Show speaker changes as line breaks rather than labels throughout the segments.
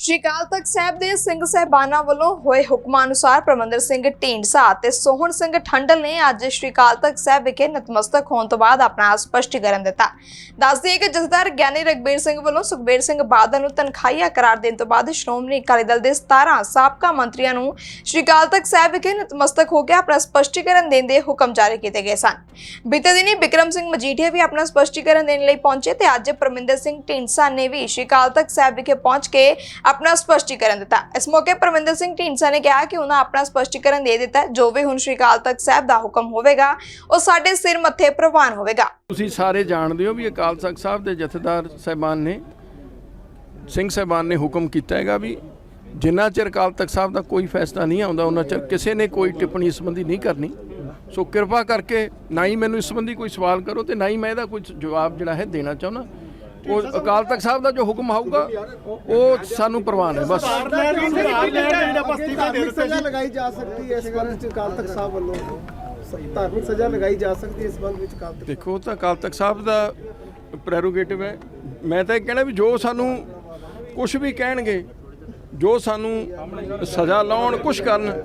ਸ਼੍ਰੀ ਅਕਾਲ ਤਖਤ ਸਾਹਿਬ ਦੇ ਸਿੰਘ ਸਹਿਬਾਨਾਂ ਵੱਲੋਂ ਹੋਏ ਹੁਕਮਾਂ ਅਨੁਸਾਰ ਪ੍ਰਮੰਦਰ ਸਿੰਘ ਢੀਂਡਸਾ ਅਤੇ ਸੋਹਣ ਸਿੰਘ ਠੰਡਲ ਨੇ ਅੱਜ ਸ਼੍ਰੀ ਅਕਾਲ ਤਖਤ ਸਾਹਿਬ ਵਿਖੇ ਨਤਮਸਤਕ ਹੋਣ ਤੋਂ ਬਾਅਦ ਆਪਣਾ ਸਪਸ਼ਟੀਕਰਨ ਦਿੱਤਾ। ਦੱਸਦੇ ਕਿ ਜਥੇਦਾਰ ਗਿਆਨੀ ਰਗਬੀਰ ਸਿੰਘ ਵੱਲੋਂ ਸੁਖਬੀਰ ਸਿੰਘ ਬਾਦਲ ਨੂੰ ਤਨਖਾਹੀਆ ਕਰਾਰ ਦੇਣ ਤੋਂ ਬਾਅਦ ਸ਼੍ਰੋਮਣੀ ਅਕਾਲੀ ਦਲ ਦੇ 17 ਸਾਬਕਾ ਮੰਤਰੀਆਂ ਨੂੰ ਸ਼੍ਰੀ ਅਕਾਲ ਤਖਤ ਸਾਹਿਬ ਵਿਖੇ ਨਤਮਸਤਕ ਹੋ ਕੇ ਆਪਣਾ ਸਪਸ਼ਟੀਕਰਨ ਦੇਣ ਦੇ ਹੁਕਮ ਜਾਰੀ ਕੀਤੇ ਗਏ ਸਨ। ਬੀਤੇ ਦਿਨੀ ਬਿਕਰਮ ਸਿੰਘ ਮਜੀਠੀਆ ਵੀ ਆਪਣਾ ਸਪਸ਼ਟੀਕਰਨ ਦੇਣ ਲਈ ਪਹੁੰਚੇ ਤੇ ਅੱਜ ਪਰਮਿੰਦਰ ਸਿੰਘ ਢੀਂਡਸਾ ਨੇ ਵੀ ਸ਼੍ਰੀ ਅਕਾਲ ਤਖਤ ਸਾਹਿਬ ਵਿਖੇ ਪਹੁੰਚ ਕੇ ਆਪਣਾ ਸਪਸ਼ਟੀਕਰਨ ਦਿੱਤਾ। ਇਸ ਮੌਕੇ ਪਰਮਿੰਦਰ ਸਿੰਘ ਢੀਂਡਸਾ ਨੇ ਕਿਹਾ ਕਿ ਉਹਨਾਂ ਆਪਣਾ ਸਪਸ਼ਟੀਕਰਨ ਦੇ ਦਿੱਤਾ ਜੋ ਵੀ ਹੁਣ ਸ਼੍ਰੀ ਅਕਾਲ ਤਖਤ ਸਾਹਿਬ ਦਾ ਹੁਕਮ ਹੋਵੇਗਾ, ਉਹ ਸਾਡੇ ਸਿਰ ਮੱਥੇ ਪ੍ਰਵਾਨ ਹੋਵੇਗਾ।
ਤੁਸੀਂ ਸਾਰੇ ਜਾਣਦੇ ਹੋ ਵੀ ਅਕਾਲ ਤਖਤ ਸਾਹਿਬ ਦੇ ਜਥੇਦਾਰ ਸਹਿਬਾਨ ਨੇ, ਸਿੰਘ ਸਹਿਬਾਨ ਨੇ ਹੁਕਮ ਕੀਤਾ ਹੈਗਾ ਵੀ ਜਿੰਨਾ ਚਿਰ ਅਕਾਲ ਤਖਤ ਸਾਹਿਬ ਦਾ ਕੋਈ ਫੈਸਲਾ ਨਹੀਂ ਆਉਂਦਾ, ਉਹਨਾਂ ਚਿਰ ਕਿਸੇ ਨੇ ਕੋਈ ਟਿੱਪਣੀ ਇਸ ਸੰਬੰਧੀ ਨਹੀਂ ਕਰਨੀ। ਸੋ ਕਿਰਪਾ ਕਰਕੇ ਨਾ ਹੀ ਮੈਨੂੰ ਇਸ ਸੰਬੰਧੀ ਕੋਈ ਸਵਾਲ ਕਰੋ ਤੇ ਨਾ ਹੀ ਮੈਂ ਇਹਦਾ ਕੋਈ ਜਵਾਬ ਜਿਹੜਾ ਹੈ ਦੇਣਾ ਚਾਹੁੰਦਾ। ਉਹ ਅਕਾਲ ਤਖਤ ਸਾਹਿਬ ਦਾ ਜੋ ਹੁਕਮ ਆਊਗਾ ਉਹ ਸਾਨੂੰ ਪ੍ਰਵਾਨ ਹੈ ਬਸ।
ਸਜ਼ਾ ਲਗਾਈ ਜਾ ਸਕਦੀ ਹੈ ਇਸ ਸੰਬੰਧ ਵਿੱਚ ਅਕਾਲ ਤਖਤ ਸਾਹਿਬ ਵੱਲੋਂ। ਸ- ਧਾਰਮਿਕ ਸਜ਼ਾ ਲਗਾਈ ਜਾ ਸਕਦੀ ਹੈ ਇਸ ਸੰਬੰਧ ਵਿੱਚ ਅਕਾਲ ਤਖਤ
ਦੇਖੋ ਤਾਂ ਅਕਾਲ ਤਖਤ ਸਾਹਿਬ ਦਾ ਪ੍ਰੈਰੋਗੇਟਿਵ ਹੈ। ਮੈਂ ਤਾਂ ਇਹ ਕਹਿਣਾ ਵੀ ਜੋ ਸਾਨੂੰ ਕੁਝ ਵੀ ਕਹਿਣਗੇ ਜੋ ਸਾਨੂੰ ਸਜ਼ਾ ਲਾਉਣ ਕੁਝ ਕਰਨ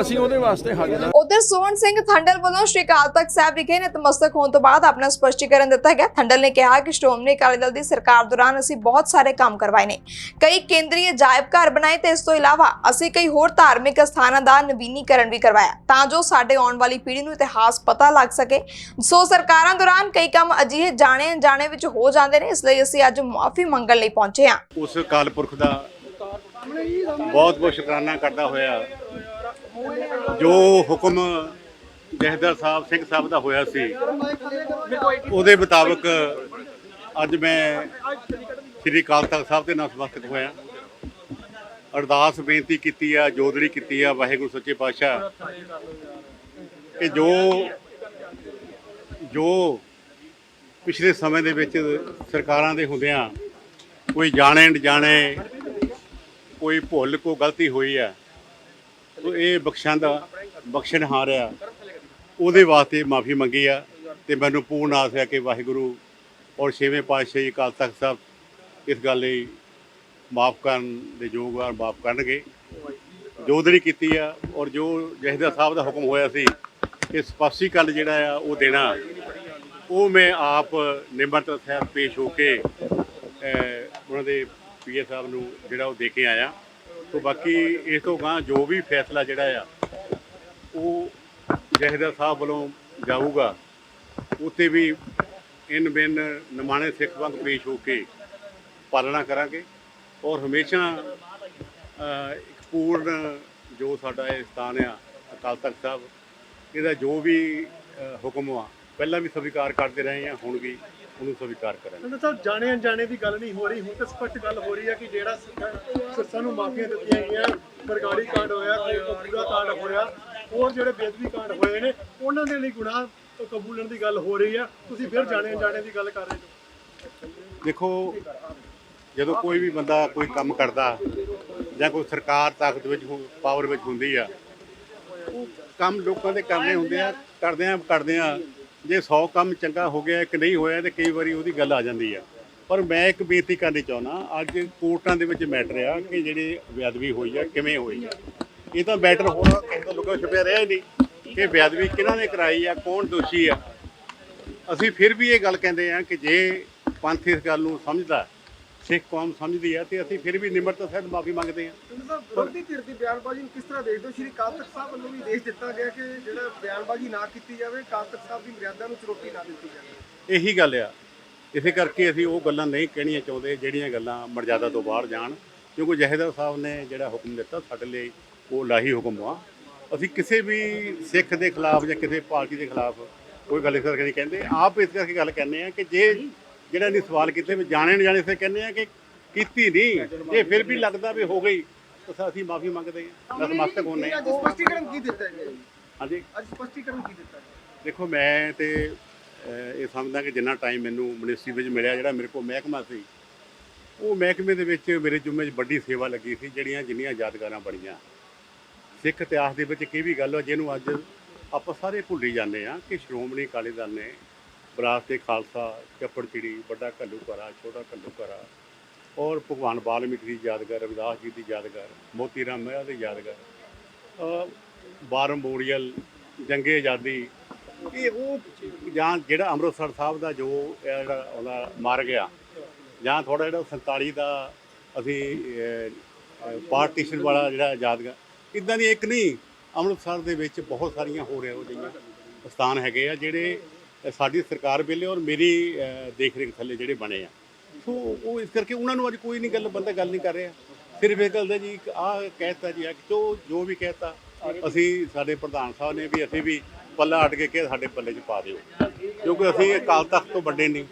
ਅਸੀਂ ਉਹਦੇ ਵਾਸਤੇ ਹਾਜ਼ਰ ਹਾਂ।
ਉਧਰ ਸੋਹਣ ਸਿੰਘ ਥੰਡਲ ਵੱਲੋਂ ਸ਼੍ਰੀ ਅਕਾਲ ਤਖਤ ਸਾਹਿਬ ਵਿਖੇ ਨਤਮਸਤਕ ਹੋਣ ਤੋਂ ਬਾਅਦ ਆਪਣਾ ਸਪਸ਼ਟੀਕਰਨ ਦਿੱਤਾ ਗਿਆ। ਥੰਡਲ ਨੇ ਕਿਹਾ ਕਿ ਸ਼੍ਰੋਮਣੀ ਅਕਾਲੀ ਦਲ ਦੀ ਸਰਕਾਰ ਦੌਰਾਨ ਅਸੀਂ ਬਹੁਤ ਸਾਰੇ ਕੰਮ ਕਰਵਾਏ ਨੇ। ਕਈ ਕੇਂਦਰੀ ਅਜਾਇਬ ਘਰ ਬਣਾਏ ਤੇ ਇਸ ਤੋਂ ਇਲਾਵਾ ਅਸੀਂ ਕਈ ਹੋਰ ਧਾਰਮਿਕ ਸਥਾਨਾਂ ਦਾ ਨਵੀਨੀਕਰਨ ਵੀ ਕਰਵਾਇਆ। ਤਾਂ ਜੋ ਸਾਡੇ ਆਉਣ ਵਾਲੀ ਪੀੜ੍ਹੀ ਨੂੰ ਇਤਿਹਾਸ ਪਤਾ ਲੱਗ ਸਕੇ। ਸੋ ਸਰਕਾਰਾਂ ਦੌਰਾਨ ਕਈ ਕੰਮ ਅਜਿਹੇ ਜਾਣੇ ਅਣਜਾਣੇ ਵਿੱਚ ਹੋ ਜਾਂਦੇ ਨੇ ਇਸ ਲਈ ਅਸੀਂ ਅੱਜ ਮੁਆਫੀ ਮੰਗਣ ਲਈ ਪਹੁੰਚੇ ਹਾਂ।
ਉਸ ਅਕਾਲ ਪੁਰਖ ਦਾ ਬਹੁਤ ਬਹੁਤ ਸ਼ੁਕਰਾਨਾ ਕਰਦਾ ਹੋਇਆ। ਜੋ ਹੁਕਮ ਜਹਦਰ ਸਾਹਿਬ, ਸਿੰਘ ਸਾਹਿਬ ਦਾ ਹੋਇਆ ਸੀ, ਉਹਦੇ ਮੁਤਾਬਕ ਅੱਜ ਮੈਂ ਸ੍ਰੀ ਅਕਾਲ ਤਖਤ ਸਾਹਿਬ ਦੇ ਨਾਲ ਨਤਮਸਤਕ ਹੋਇਆ। ਅਰਦਾਸ ਬੇਨਤੀ ਕੀਤੀ ਆ ਜੋਦੜੀ ਕੀਤੀ ਆ, ਵਾਹਿਗੁਰੂ ਸੱਚੇ ਪਾਤਸ਼ਾਹ, ਕਿ ਜੋ ਜੋ ਪਿਛਲੇ ਸਮੇਂ ਦੇ ਵਿੱਚ ਸਰਕਾਰਾਂ ਦੇ ਹੁੰਦਿਆਂ ਕੋਈ ਜਾਣੇ ਅਣਜਾਣੇ ਕੋਈ ਭੁੱਲ ਕੋ ਗਲਤੀ ਹੋਈ ਆ ਤੋ ਇਹ ਬਖਸ਼ਾਂਦਾ ਬਖਸ਼ਣਹਾਰ ਆ ਉਹਦੇ ਵਾਸਤੇ ਮਾਫੀ ਮੰਗੀ ਆ ਤੇ ਮੈਨੂੰ ਪੂਰਨ ਆਸ ਹੈ ਕਿ ਵਾਹਿਗੁਰੂ ਔਰ ਛੇਵੇਂ ਪਾਤਸ਼ਾਹ ਜੀ ਅਕਾਲ ਤਖਤ ਸਾਹਿਬ ਇਸ ਗੱਲ ਲਈ ਮਾਫ ਕਰਨ ਦੇ ਯੋਗ ਆ ਮਾਫ ਕਰਨਗੇ। ਜੋ ਕੀਤੀ ਆ ਔਰ ਜੋ ਜਹਦਾ ਸਾਹਿਬ ਦਾ ਹੁਕਮ ਹੋਇਆ ਸੀ ਕਿ ਸਪਸ਼ਟੀਕਰਨ ਜਿਹੜਾ ਆ ਉਹ ਦੇਣਾ, ਉਹ ਮੈਂ ਆਪ ਨਿਮਰਤਾ ਸਾਹਿਬ ਪੇਸ਼ ਹੋ ਕੇ ਉਹਨਾਂ ਦੇ ਪੀਏ ਸਾਹਿਬ ਨੂੰ ਜਿਹੜਾ ਉਹ ਦੇ ਕੇ ਆਇਆ। ਤੋਂ ਬਾਕੀ ਇਸ ਤੋਂ ਗਾਂ ਜੋ ਵੀ ਫੈਸਲਾ ਜਿਹੜਾ ਆ, ਉਹ ਜਹਦਾ ਸਾਹਿਬ ਵੱਲੋਂ ਜਾਊਗਾ। ਉੱਤੇ ਵੀ ਇਨ ਬਿਨ ਨਿਮਾਣੇ ਸਿੱਖ ਵਾਂਗ ਪੇਸ਼ ਹੋ ਕੇ ਪਾਲਣਾ ਕਰਾਂਗੇ। ਔਰ ਹਮੇਸ਼ਾ ਇੱਕ ਪੂਰਨ ਜੋ ਸਾਡਾ ਇਹ ਸਥਾਨ ਆ ਅਕਾਲ ਤਖਤ ਸਾਹਿਬ, ਇਹਦਾ ਜੋ ਵੀ ਹੁਕਮ ਆ ਪਹਿਲਾਂ ਵੀ ਸਵੀਕਾਰ ਕਰਦੇ ਰਹੇ ਆ ਹੁਣ ਵੀ ਉਹਨੂੰ ਸਵੀਕਾਰ ਕਰਾਂਗੇ।
ਸੰਤ ਸਾਹਿਬ ਜਾਣੇ ਅਣਜਾਣੇ ਦੀ ਗੱਲ ਨਹੀਂ ਹੋ ਰਹੀ ਹੁਣ ਤਾਂ ਸਪਸ਼ਟ ਗੱਲ ਹੋ ਰਹੀ ਹੈ ਕਿ ਜਿਹੜਾ ਸਿੱਖਾਂ ਨੂੰ ਮਾਫੀਆਂ ਦਿੱਤੀਆਂ ਗਈਆਂ ਬਰਗਾੜੀ ਕਾਂਡ ਹੋਇਆ ਕੋਈ ਪੂਰਾ ਕਾਂਡ ਹੋਇਆ ਹੋਰ ਜਿਹੜੇ ਬੇਦਬੀ ਕਾਂਡ ਹੋਏ ਨੇ ਉਹਨਾਂ ਦੇ ਲਈ ਗੁਨਾਹ ਕਬੂਲਣ ਦੀ ਗੱਲ ਹੋ ਰਹੀ ਹੈ। ਤੁਸੀਂ ਫਿਰ ਜਾਣੇ ਅਣਜਾਣੇ ਦੀ ਗੱਲ ਕਰ ਰਹੇ ਹੋ।
ਦੇਖੋ ਜਦੋਂ ਕੋਈ ਵੀ ਬੰਦਾ ਕੋਈ ਕੰਮ ਕਰਦਾ ਜਾਂ ਕੋਈ ਸਰਕਾਰ ਤਾਕਤ ਵਿੱਚ ਪਾਵਰ ਵਿੱਚ ਹੁੰਦੀ ਆ ਉਹ ਕੰਮ ਲੋਕਾਂ ਦੇ ਕਰਨੇ ਹੁੰਦੇ ਆ ਕਰਦੇ ਆ ਕਰਦੇ ਆ। ਜੇ 100 ਕੰਮ ਚੰਗਾ ਹੋ ਗਿਆ ਇੱਕ ਨਹੀਂ ਹੋਇਆ ਤੇ ਕਈ ਵਾਰੀ ਉਹਦੀ ਗੱਲ ਆ ਜਾਂਦੀ ਆ। ਪਰ ਮੈਂ ਇੱਕ ਬੇਨਤੀ ਕਰਨੀ ਚਾਹੁੰਦਾ, ਅੱਜ ਕੋਰਟਾਂ ਦੇ ਵਿੱਚ ਮੈਟਰ ਆ ਕਿ ਜਿਹੜੀ ਬੇਅਦਬੀ ਹੋਈ ਆ, ਕਿਵੇਂ ਹੋਈ ਆ। ਇਹ ਤਾਂ ਮੈਟਰ ਹੋਣਾ ਕਿਸੇ ਤੋਂ ਛੁਪਿਆ ਰਿਹਾ ਹੀ ਨਹੀਂ ਕਿ ਬੇਅਦਬੀ ਕਿਹਨਾਂ ਨੇ ਕਰਾਈ ਆ, ਕੌਣ ਦੋਸ਼ੀ ਆ। ਅਸੀਂ ਫਿਰ ਵੀ ਇਹ ਗੱਲ ਕਹਿੰਦੇ ਆ ਕਿ ਜੇ ਪੰਥ ਇਸ ਗੱਲ ਨੂੰ ਸਮਝਦਾ ਸਿੱਖ ਕੌਮ ਸਮਝਦੀ ਆ ਤੇ ਅਸੀਂ ਫਿਰ ਵੀ ਨਿਮਰਤਾ ਸਹਿਤ ਮਾਫੀ ਮੰਗਦੇ
ਸਾਹਿਬ ਵਿਰੋਧੀ ਧਿਰ ਦੀ ਬਿਆਨਬਾਜ਼ੀ ਨੂੰ ਕਿਸ ਤਰ੍ਹਾਂ ਦੇਖਦੇ ਹੋ? ਸ਼੍ਰੀ ਤਖਤ ਸਾਹਿਬ ਵੱਲੋਂ ਵੀ ਦੇਸ਼ ਦਿੱਤਾ ਗਿਆ ਕਿ ਜਿਹੜਾ ਬਿਆਨਬਾਜ਼ੀ ਨਾ ਕੀਤੀ ਜਾਵੇ ਤਖਤ ਸਾਹਿਬ ਦੀ ਮਰਿਆਦਾ ਨੂੰ ਚੁਣੌਤੀ ਨਾ ਦਿੱਤੀ ਜਾਵੇ।
ਇਹੀ ਗੱਲ ਆ। ਇਸੇ ਕਰਕੇ ਅਸੀਂ ਉਹ ਗੱਲਾਂ ਨਹੀਂ ਕਹਿਣੀਆਂ ਚਾਹੁੰਦੇ ਜਿਹੜੀਆਂ ਗੱਲਾਂ ਮਰਜ਼ਾਦਾ ਤੋਂ ਬਾਹਰ ਜਾਣ। ਕਿਉਂਕਿ ਜਹੇਦਾਰ ਸਾਹਿਬ ਨੇ ਜਿਹੜਾ ਹੁਕਮ ਦਿੱਤਾ ਸਾਡੇ ਲਈ ਉਹ ਲਾਹੀ ਹੁਕਮ ਆ। ਅਸੀਂ ਕਿਸੇ ਵੀ ਸਿੱਖ ਦੇ ਖਿਲਾਫ ਜਾਂ ਕਿਸੇ ਪਾਰਟੀ ਦੇ ਖਿਲਾਫ ਕੋਈ ਗੱਲ ਇਸ ਕਰਕੇ ਨਹੀਂ ਕਹਿੰਦੇ। ਆਪ ਇਸ ਕਰਕੇ ਗੱਲ ਕਹਿੰਦੇ ਆ ਕਿ ਜੇ ਜਿਹੜਾ ਨਹੀਂ ਸਵਾਲ ਕੀਤੇ ਵੀ ਜਾਣੇ ਨਹੀਂ ਜਾਣੇ ਸੇ ਕਹਿੰਦੇ ਆ ਕਿ ਕੀਤੀ ਨਹੀਂ। ਜੇ ਫਿਰ ਵੀ ਲੱਗਦਾ ਵੀ ਹੋ ਗਈ। ਤਾਂ ਅਸੀਂ ਮਾਫੀ ਮੰਗਦੇ ਹਾਂ। ਨਤਮਸਤਕ ਹੋਣੇ
ਅੱਜ ਸਪਸ਼ਟੀਕਰਨ ਕੀ ਦਿੱਤਾ
ਹਾਂਜੀ।
ਅੱਜ ਸਪਸ਼ਟੀਕਰਨ ਕੀ ਦਿੱਤਾ
ਦੇਖੋ ਮੈਂ ਤੇ ਇਹ ਸਮਝਦਾ ਕਿ ਜਿੰਨਾ ਟਾਈਮ ਮੈਨੂੰ ਮਿਨਿਸਟਰੀ ਵਿੱਚ ਮਿਲਿਆ ਜਿਹੜਾ ਮੇਰੇ ਕੋਲ ਮਹਿਕਮਾ ਸੀ ਉਹ ਮਹਿਕਮੇ ਦੇ ਵਿੱਚ ਮੇਰੇ ਜੁਮੇ 'ਚ ਵੱਡੀ ਸੇਵਾ ਲੱਗੀ ਸੀ ਜਿਹੜੀਆਂ ਜਿੰਨੀਆਂ ਯਾਦਗਾਰਾਂ ਬਣੀਆਂ। ਸਿੱਖ ਇਤਿਹਾਸ ਦੇ ਵਿੱਚ ਕੀ ਵੀ ਗੱਲ ਹੋ ਜਿਹਨੂੰ ਅੱਜ ਆਪਾਂ ਸਾਰੇ ਭੁੱਲੀ ਜਾਂਦੇ ਆ ਕਿ ਸ਼੍ਰੋਮਣੀ ਅਕਾਲੀ ਦਲ ਨੇ ਵਿਰਾਸਤ ਤੇ ਖਾਲਸਾ ਚੱਪੜਚਿੜੀ ਵੱਡਾ ਘੱਲੂ ਘਰਾ ਛੋਟਾ ਘੱਲੂ ਘਰਾ। ਔਰ ਭਗਵਾਨ ਵਾਲਮੀਕੀ ਦੀ ਯਾਦਗਾਰ ਰਵਿਦਾਸ ਜੀ ਦੀ ਯਾਦਗਾਰ ਮੋਤੀ ਰਾਮ ਮਹਿਰਾ ਦੀ ਯਾਦਗਾਰ। ਅ, ਬਾਰ ਮੈਮੋਰੀਅਲ ਜੰਗੇ ਆਜ਼ਾਦੀ ਇਹ ਉਹ ਜਾਂ ਜਿਹੜਾ ਅੰਮ੍ਰਿਤਸਰ ਸਾਹਿਬ ਦਾ ਜੋ ਇਹ ਜਿਹੜਾ ਉਹਦਾ ਮਰ ਗਿਆ ਜਾਂ ਥੋੜਾ ਜਿਹੜਾ 47 ਦਾ ਅਸੀਂ ਪਾਰਟੀਸ਼ਨ ਵਾਲਾ ਜਿਹੜਾ ਯਾਦਗਾਰ ਇਦਾਂ ਦੀ ਇੱਕ ਨਹੀਂ ਅੰਮ੍ਰਿਤਸਰ ਦੇ ਵਿੱਚ ਬਹੁਤ ਸਾਰੀਆਂ ਹੋ ਰਿਹਾ ਉਹ ਜਿਹੀਆਂ ਸਥਾਨ ਹੈਗੇ ਆ ਜਿਹੜੇ ਸਾਡੀ ਸਰਕਾਰ ਵੇਲੇ ਔਰ ਮੇਰੀ ਅ, ਦੇਖ ਰੇਖ ਥੱਲੇ ਜਿਹੜੇ ਬਣੇ ਆ। ਸੋ ਉਹ ਇਸ ਕਰਕੇ ਉਹਨਾਂ ਨੂੰ ਅੱਜ ਕੋਈ ਨਹੀਂ ਗੱਲ ਬੰਦਾ ਗੱਲ ਨਹੀਂ ਕਰ ਰਿਹਾ। ਸਿਰਫ ਇਹ ਗੱਲ ਦਾ ਜੀ ਆ ਕਹਿਤਾ ਜੀ ਆ ਕਿ ਜੋ ਜੋ ਵੀ ਕਹਿਤਾ ਅਸੀਂ ਸਾਡੇ ਪ੍ਰਧਾਨ ਸਾਹਿਬ ਨੇ ਵੀ ਅਸੀਂ ਵੀ ਪੱਲਾ ਅਟ ਕੇ ਕਿ ਸਾਡੇ ਪੱਲੇ 'ਚ ਪਾ ਦਿਓ। ਕਿਉਂਕਿ ਅਸੀਂ ਅਕਾਲ ਤਖਤ ਤੋਂ ਵੱਡੇ ਨਹੀਂ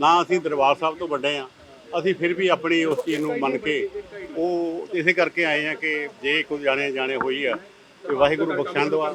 ਨਾ ਅਸੀਂ ਦਰਬਾਰ ਸਾਹਿਬ ਤੋਂ ਵੱਡੇ ਆ। ਅਸੀਂ ਫਿਰ ਵੀ ਆਪਣੀ ਉਸ ਚੀਜ਼ ਨੂੰ ਮੰਨ ਕੇ ਉਹ ਇਸੇ ਕਰਕੇ ਆਏ ਆ ਕਿ ਜੇ ਕੋਈ ਜਾਣੇ ਜਾਣੇ ਹੋਈ ਆ ਤੇ ਵਾਹਿਗੁਰੂ ਬਖਸ਼ਣ ਦਵਾ